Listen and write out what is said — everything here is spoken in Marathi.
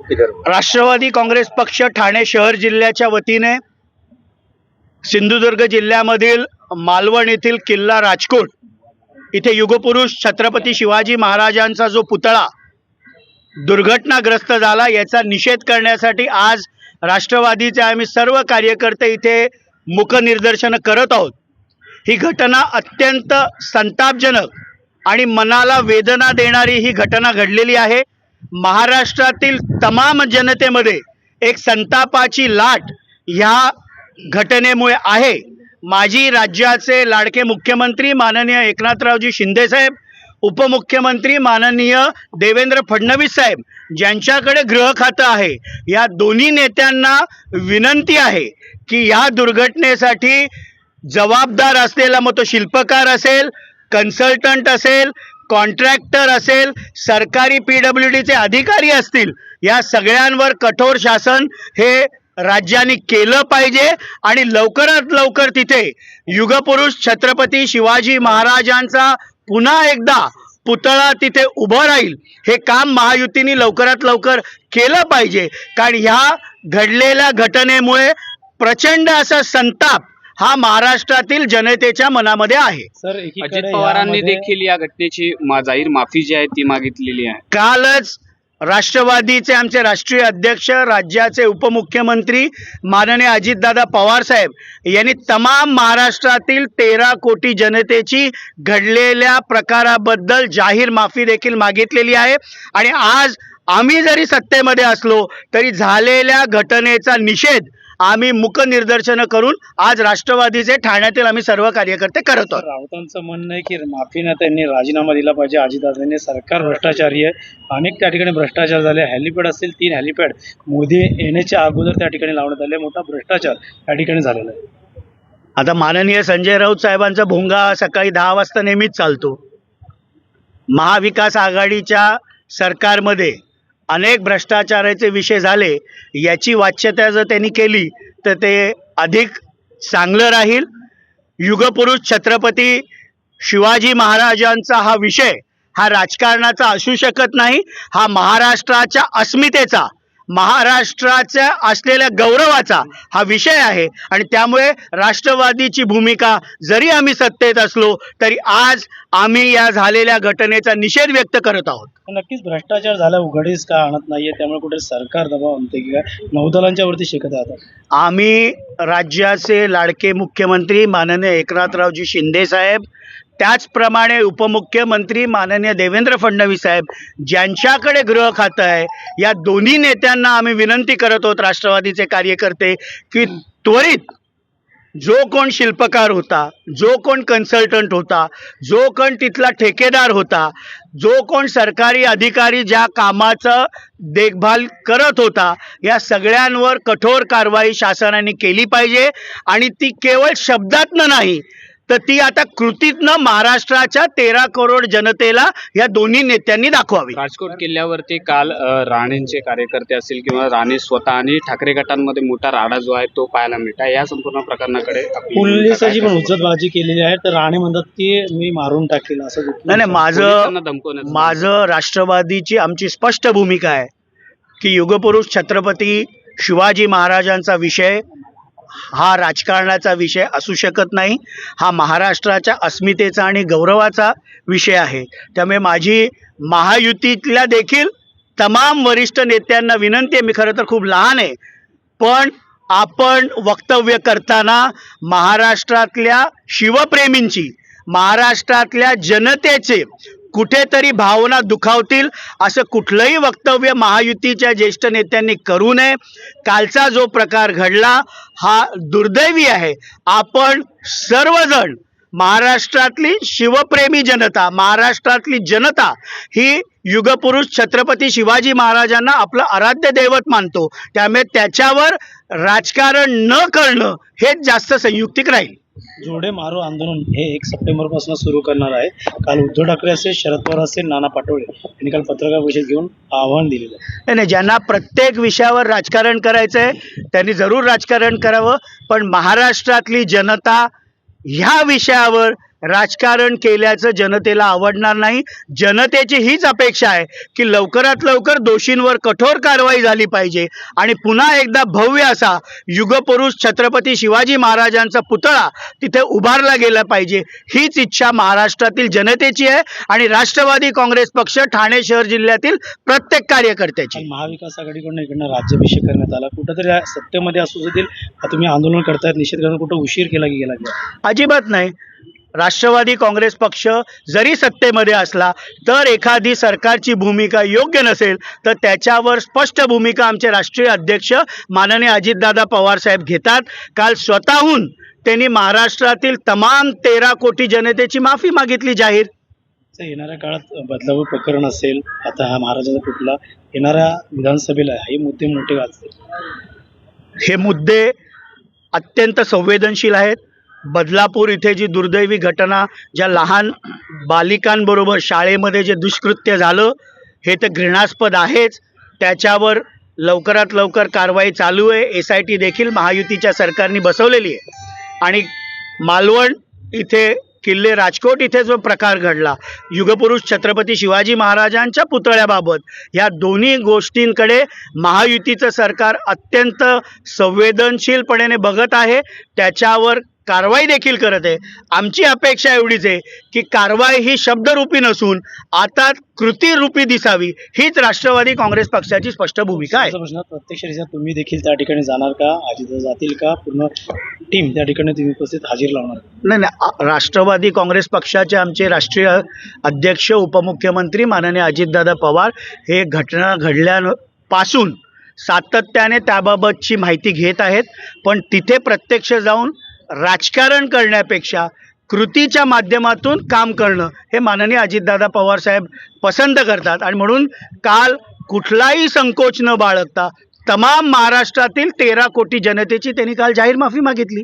राष्ट्रवादी काँग्रेस पक्ष ठाणे शहर जिल्ह्याच्या वतीने सिंधुदुर्ग जिल्ह्यामधील मालवण येथील किल्ला राजकोट इथे युगपुरुष छत्रपती शिवाजी महाराजांचा जो पुतळा दुर्घटनाग्रस्त झाला याचा निषेध करण्यासाठी आज राष्ट्रवादीचे आम्ही सर्व कार्यकर्ते इथे मुखनिर्दर्शनं करत आहोत. ही घटना अत्यंत संतापजनक आणि मनाला वेदना देणारी ही घटना घडलेली आहे. महाराष्ट्रातील तमाम जनतेमध्ये एक संतापाची लाट ह्या घटनेमुळे आहे. माजी राज्याचे लाडके मुख्यमंत्री माननीय एकनाथरावजी शिंदेसाहेब उपमुख्यमंत्री माननीय देवेंद्र फडणवीस साहेब ज्यांच्याकडे गृह खातं आहे या दोन्ही नेत्यांना विनंती आहे की या दुर्घटनेसाठी जबाबदार असलेला मग तो शिल्पकार असेल कन्सल्टंट असेल कॉन्ट्रॅक्टर असेल सरकारी पी डब्ल्यू डीचे अधिकारी असतील या सगळ्यांवर कठोर शासन हे राज्याने केलं पाहिजे आणि लवकरात लवकर तिथे युगपुरुष छत्रपती शिवाजी महाराजांचा पुन्हा एकदा पुतळा तिथे उभं राहील. हे काम महायुतीने लवकरात लवकर केलं पाहिजे. कारण ह्या घडलेल्या घटनेमुळे प्रचंड असा संताप हा महाराष्ट्रातील जनतेच्या मनामध्ये आहे. सर अजित पवारांनी देखील या घटनेची मा- जाहीर माफी जी आहे ती मागितलेली आहे. कालच राष्ट्रवादीचे आमचे राष्ट्रीय अध्यक्ष राज्याचे उपमुख्यमंत्री माननीय अजितदादा पवार साहेब यांनी तमाम महाराष्ट्रातील तेरा कोटी जनतेची घडलेल्या प्रकाराबद्दल जाहीर माफी देखील मागितलेली आहे. आणि आज आम्ही जरी सत्तेमध्ये असलो तरी झालेल्या घटनेचा निषेध आम्ही मुकनिर्दर्शनं करून आज राष्ट्रवादीचे ठाण्यातील आम्ही सर्व कार्यकर्ते करत आहोत. राऊतांचं म्हणणं आहे की माफीनं त्यांनी राजीनामा दिला पाहिजे. अजितदादांनी सरकार भ्रष्टाचारी आहे. अनेक त्या ठिकाणी भ्रष्टाचार झाले. हॅलिपॅड असतील तीन हॅलिपॅड. मोदी येण्याच्या अगोदर त्या ठिकाणी लावण्यात आले. मोठा भ्रष्टाचार त्या ठिकाणी झालेला आहे. आता माननीय संजय राऊत साहेबांचा भोंगा सकाळी दहा वाजता नेहमीच चालतो. महाविकास आघाडीच्या सरकारमध्ये अनेक भ्रष्टाचाराचे विषय झाले याची वाच्यता जर त्यांनी केली तर ते अधिक चांगलं राहील. युगपुरुष छत्रपती शिवाजी महाराजांचा हा विषय हा राजकारणाचा असू शकत नाही हा महाराष्ट्राच्या अस्मितेचा महाराष्ट्राच्या असलेल्या गौरवाचा हा विषय आहे. आणि त्यामुळे राष्ट्रवादीची भूमिका जरी आम्ही सत्तेत असलो तरी आज आम्ही या झालेल्या घटनेचा निषेध व्यक्त करत आहोत. नक्कीच भ्रष्टाचार झाला उघडीस का आणत नाहीये त्यामुळे कुठे सरकार दबाव आणते की काय नौदलांच्या वरती शिकत आहे आता? आम्ही राज्याचे लाडके मुख्यमंत्री माननीय एकनाथरावजी शिंदे साहेब त्याचप्रमाणे उपमुख्यमंत्री माननीय देवेंद्र फडणवीस साहेब ज्यांच्याकडे गृह खातं आहे या दोन्ही नेत्यांना आम्ही विनंती करत आहोत राष्ट्रवादीचे कार्यकर्ते की त्वरित जो कोण शिल्पकार होता जो कोण कन्सल्टंट होता जो कोण तिथला ठेकेदार होता जो कोण सरकारी अधिकारी ज्या कामाचं देखभाल करत होता या सगळ्यांवर कठोर कारवाई शासनाने केली पाहिजे. आणि ती केवळ शब्दातनं नाही तर ती आता कृतीतनं महाराष्ट्राच्या तेरा करोड जनतेला या दोन्ही नेत्यांनी दाखवावी. राजकोट किल्ल्यावरती काल राणेंचे कार्यकर्ते असतील किंवा राणे स्वतः आणि ठाकरे गटांमध्ये मोठा राडा जो आहे तो पाहायला मिळता या संपूर्ण प्रकरणाकडे पोलिसाची पण उचलबाजी केलेली आहे. तर राणे म्हणतात की मी मारून टाकेल असं नाही नाही माझं माझं राष्ट्रवादीची आमची स्पष्ट भूमिका आहे की युगपुरुष छत्रपती शिवाजी महाराजांचा विषय हा राजकारणाचा विषय असू शकत नाही. हा महाराष्ट्राच्या अस्मितेचा आणि गौरवाचा विषय आहे. त्यामुळे माझी महायुतीतल्या देखील तमाम वरिष्ठ नेत्यांना विनंती आहे. मी खरं तर खूप लहान आहे. पण आपण वक्तव्य करताना महाराष्ट्रातल्या शिवप्रेमींची महाराष्ट्रातल्या जनतेचे कुठेतरी भावना दुखावतील असं कुठलंही वक्तव्य महायुतीच्या ज्येष्ठ नेत्यांनी करू नये. कालचा जो प्रकार घडला हा दुर्दैवी आहे. आपण सर्वजण महाराष्ट्रातली शिवप्रेमी जनता महाराष्ट्रातली जनता ही युगपुरुष छत्रपती शिवाजी महाराजांना आपलं आराध्य दैवत मानतो. त्यामुळे त्याच्यावर राजकारण न करणं हेच जास्त संयुक्तिक राहील. जोडे मारो आंदोलन हे एक सप्टेंबरपासून सुरू करणार आहे. काल उद्धव ठाकरे असेल शरद पवार असेल नाना पाटोळे यांनी काल पत्रकार परिषद घेऊन आव्हान दिलेलं आहे. नाही नाही ज्यांना प्रत्येक विषयावर राजकारण करायचं आहे त्यांनी जरूर राजकारण करावं. पण महाराष्ट्रातली जनता ह्या विषयावर राजकारण केल्याचं जनतेला आवडणार नाही. जनतेची हीच अपेक्षा आहे की लवकरात लवकर दोषींवर कठोर कारवाई झाली पाहिजे. आणि पुन्हा एकदा भव्य असा युगपुरुष छत्रपती शिवाजी महाराजांचा पुतळा तिथे उभारला गेला पाहिजे. हीच इच्छा महाराष्ट्रातील जनतेची आहे आणि राष्ट्रवादी काँग्रेस पक्ष ठाणे शहर जिल्ह्यातील प्रत्येक कार्यकर्त्याची. महाविकास आघाडीकडून इकडनं राज्याभिषेक करण्यात आला. कुठंतरी सत्तेमध्ये असू देखील तुम्ही आंदोलन करतायत निषेध करून कुठं उशीर केला की गेला? अजिबात नाही. राष्ट्रवादी काँग्रेस पक्ष जरी सत्तेमध्ये असला तर एखादी सरकारची भूमिका योग्य नसेल तर त्याच्यावर स्पष्ट भूमिका आमचे राष्ट्रीय अध्यक्ष माननीय अजितदादा पवार साहेब घेतात. काल स्वतःहून त्यांनी महाराष्ट्रातील तमाम तेरा कोटी जनतेची माफी मागितली जाहीर. येणाऱ्या काळात बदलावं प्रकरण असेल आता हा महाराजाचा पुतळा येणाऱ्या विधानसभेला हे मुद्दे मोठे गाजतील हे मुद्दे अत्यंत संवेदनशील आहेत. बदलापूर इथे जी दुर्दैवी घटना ज्या लहान बालिकांबरोबर शाळेमध्ये जे दुष्कृत्य झालं हे तर घृणास्पद आहेच. त्याच्यावर लवकरात लवकर कारवाई चालू आहे. एस आय टी देखील महायुतीच्या सरकारने बसवलेली आहे. आणि मालवण इथे किल्ले राजकोट इथे जो प्रकार घडला युगपुरुष छत्रपती शिवाजी महाराजांच्या पुतळ्याबाबत ह्या दोन्ही गोष्टींकडे महायुतीचं सरकार अत्यंत संवेदनशीलपणे बघत आहे. त्याच्यावर कारवाई देखील करत आहे. आमची अपेक्षा एवढीच आहे की कारवाई ही शब्दरूपी नसून आता कृतीरूपी दिसावी हीच राष्ट्रवादी काँग्रेस पक्षाची स्पष्ट भूमिका आहे. प्रत्यक्षरित्या तुम्ही देखील त्या ठिकाणी जाणार का? अजित जातील का? पूर्ण टीम त्या ठिकाणी तुम्ही उपस्थित हजेरी लावणार? नाही नाही राष्ट्रवादी काँग्रेस पक्षाचे आमचे राष्ट्रीय अध्यक्ष उपमुख्यमंत्री माननीय अजितदादा पवार हे घटना घडल्यापासून सातत्याने त्याबाबतची माहिती घेत आहेत. पण तिथे प्रत्यक्ष जाऊन राजकारण करण्यापेक्षा कृतीच्या माध्यमातून काम करणं हे माननीय अजितदादा पवार साहेब पसंत करतात. आणि म्हणून काल कुठलाही संकोच न बाळगता तमाम महाराष्ट्रातील तेरा कोटी जनतेची त्यांनी काल जाहीर माफी मागितली.